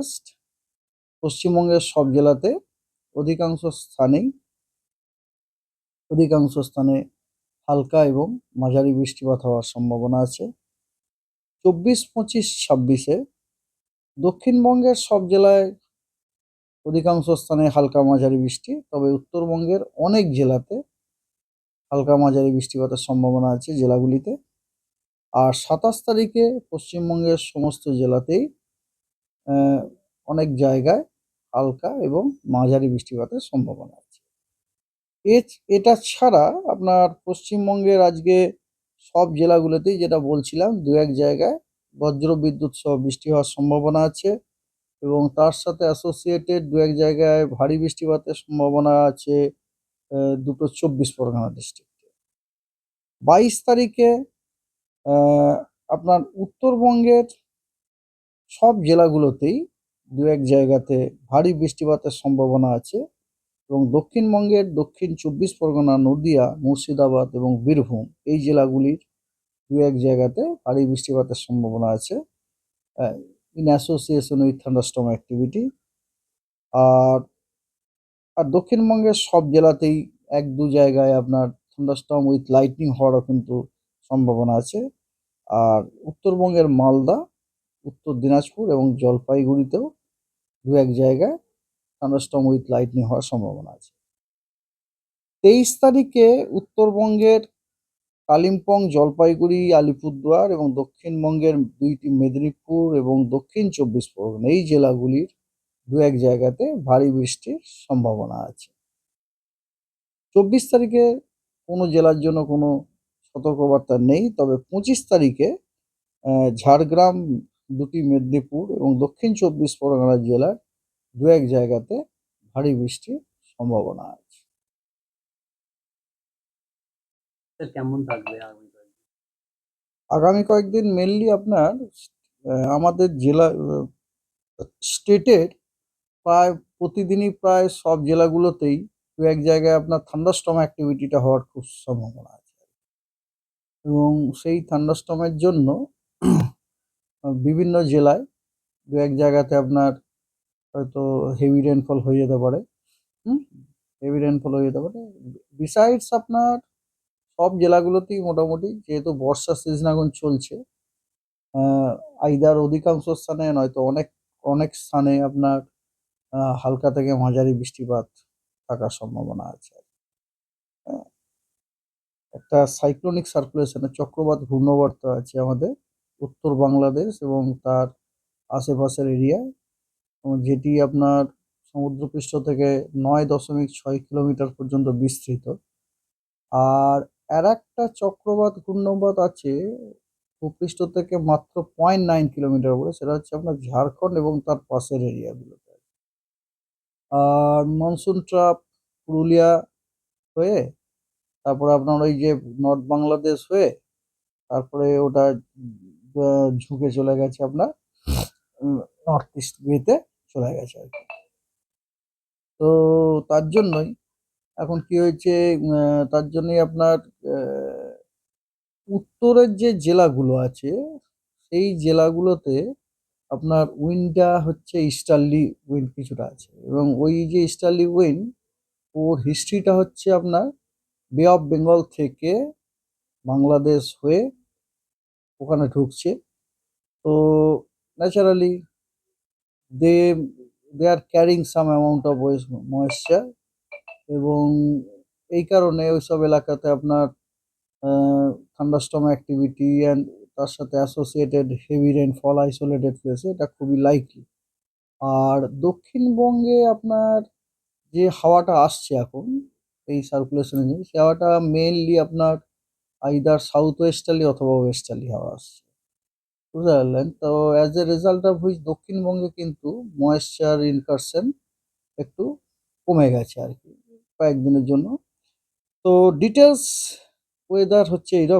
Forecast পশ্চিমবঙ্গের সব জেলাতে অধিকাংশ স্থানেই, অধিকাংশ স্থানে হালকা এবং মাঝারি বৃষ্টিপাত হওয়ার সম্ভাবনা আছে। চব্বিশ, পঁচিশ, ছাব্বিশে দক্ষিণবঙ্গের সব জেলায় অধিকাংশ স্থানে হালকা মাঝারি বৃষ্টি, তবে উত্তরবঙ্গের অনেক জেলাতে হালকা মাঝারি বৃষ্টিপাতের সম্ভাবনা আছে জেলাগুলিতে। আর সাতাশ তারিখে পশ্চিমবঙ্গের সমস্ত জেলাতেই অনেক জায়গায় হালকা এবং মাঝারি বৃষ্টিপাতের সম্ভাবনা আছে। এটা ছাড়া আপনার পশ্চিমবঙ্গের আজকে সব জেলাগুলোতেই যেটা বলছিলাম, দু এক জায়গায় বজ্র বিদ্যুৎ সহ বৃষ্টি হওয়ার সম্ভাবনা আছে এবং তার সাথে অ্যাসোসিয়েটেড দু এক জায়গায় ভারী বৃষ্টিপাতের সম্ভাবনা আছে দুটো চব্বিশ পরগনা ডিস্ট্রিক্টে বাইশ তারিখে আপনার উত্তরবঙ্গের সব জেলাগুলোতেই দু এক জায়গাতে ভারী বৃষ্টিপাতের সম্ভাবনা আছে এবং দক্ষিণবঙ্গের দক্ষিণ চব্বিশ পরগনা, নদিয়া, মুর্শিদাবাদ এবং বীরভূম এই জেলাগুলির দু এক জায়গাতে ভারী বৃষ্টিপাতের সম্ভাবনা আছে। In association with thunderstorm activity আর আর দক্ষিণবঙ্গের সব জেলাতেই এক দু জায়গায় আপনার থান্ডারস্টর্ম উইথ লাইটনিং হওয়ারও কিন্তু সম্ভাবনা আছে। আর উত্তরবঙ্গের মালদা উত্তর দিনাজপুর এবং জলপাইগুড়িতেও দু এক জায়গায় থান্ডারস্টর্ম উইথ লাইটনিং হওয়ার সম্ভাবনা আছে। তেইশ তারিখে উত্তরবঙ্গের কালিম্পং, জলপাইগুড়ি, আলিপুরদুয়ার এবং দক্ষিণবঙ্গের দুইটি মেদিনীপুর এবং দক্ষিণ চব্বিশ পরগনা এই জেলাগুলির দু এক জায়গাতে ভারী বৃষ্টির সম্ভাবনা আছে। চব্বিশ তারিখে কোনো জেলার জন্য কোনো সতর্কবার্তা নেই, তবে পঁচিশ তারিখে ঝাড়গ্রাম দুটি মেদিনীপুর এবং দক্ষিণ চব্বিশ পরগনা জেলার দু এক জায়গাতে ভারী বৃষ্টির সম্ভাবনা আছে কেমন থাকবে আগামী কয়েকদিন? মেনলি আপনার আমাদের জেলা স্টেটের প্রায় প্রতিদিনই প্রায় সব জেলাগুলোতেই দু এক জায়গায় আপনার থান্ডারস্টর্ম অ্যাক্টিভিটিটা হওয়ার খুব সম্ভাবনা আছে এবং সেই থান্ডারস্টর্মের জন্য বিভিন্ন জেলায় দু এক জায়গাতে আপনার হয়তো হেভি রেনফল হয়ে যেতে পারে। হুম? হেভি রেনফল হয়ে যেতে পারে। বিসাইডস আপনার সব জেলাগুলোতেই মোটামুটি যেহেতু বর্ষা সিজন এখন চলছে আইদার অধিকাংশ স্থানে নয়তো অনেক অনেক স্থানে আপনার হালকা থেকে মাঝারি বৃষ্টিপাত থাকার সম্ভাবনা আছে। হ্যাঁ। একটা সাইক্লোনিক সার্কুলেশনের চক্রবাত ঘূর্ণবর্ত আছে আমাদের। উত্তর বাংলাদেশ এবং তার আশেপাশের এরিয়া যেটি আপনার সমুদ্রপৃষ্ঠ থেকে নয় দশমিক ছয় কিলোমিটার পর্যন্ত বিস্তৃত। আর আর একটা চক্রবাত ঘূর্ণবাত আছে, ভূপৃষ্ঠ থেকে মাত্র পয়েন্ট নাইন কিলোমিটার উপরে, সেটা হচ্ছে আপনার ঝাড়খণ্ড এবং তার পাশের এরিয়াগুলোতে আর মনসুন ট্রাপ পুরুলিয়া হয়ে, তারপরে আপনার ওই যে নর্থ বাংলাদেশ হয়ে, তারপরে ওটা ঝুঁকে চলে গেছে আপনার নর্থ ইস্ট ওয়েতে চলে গেছে আর কি। তো তার জন্যই এখন কি হয়েছে তার জন্যই আপনার উত্তরের যে জেলাগুলো আছে, সেই জেলাগুলোতে আপনার উইন্ডটা হচ্ছে ইস্টার্লি উইন্ড কিছুটা আছে। এবং ওই যে ইস্টার্লি উইন্ড ওর হিস্ট্রিটা হচ্ছে আপনার বে অফ বেঙ্গল থেকে বাংলাদেশ হয়ে ওখানে ঢুকছে। তো naturally they they are carrying some amount of moisture এবং এই কারণে ওইসব এলাকাতে আপনার থান্ডারস্টর্ম অ্যাক্টিভিটি অ্যান্ড তার সাথে অ্যাসোসিয়েটেড হেভি রেনফল আইসোলেটেড প্লেসে এটা খুবই লাইকলি আর দক্ষিণবঙ্গে আপনার যে হাওয়াটা আসছে এখন, এই সার্কুলেশনের জন্য সে হাওয়াটা মেনলি আপনার আইদার সাউথ ওয়েস্টালি অথবা ওয়েস্টালি হাওয়া আসছে। বুঝতে পারলেন? তো as a result of which দক্ষিণবঙ্গে কিন্তু ময়েশ্চার ইনকারশন একটু কমে গেছে আর কি, কয়েকদিনের জন্য। তো ডিটেলস ওয়েদার হচ্ছে এইরকম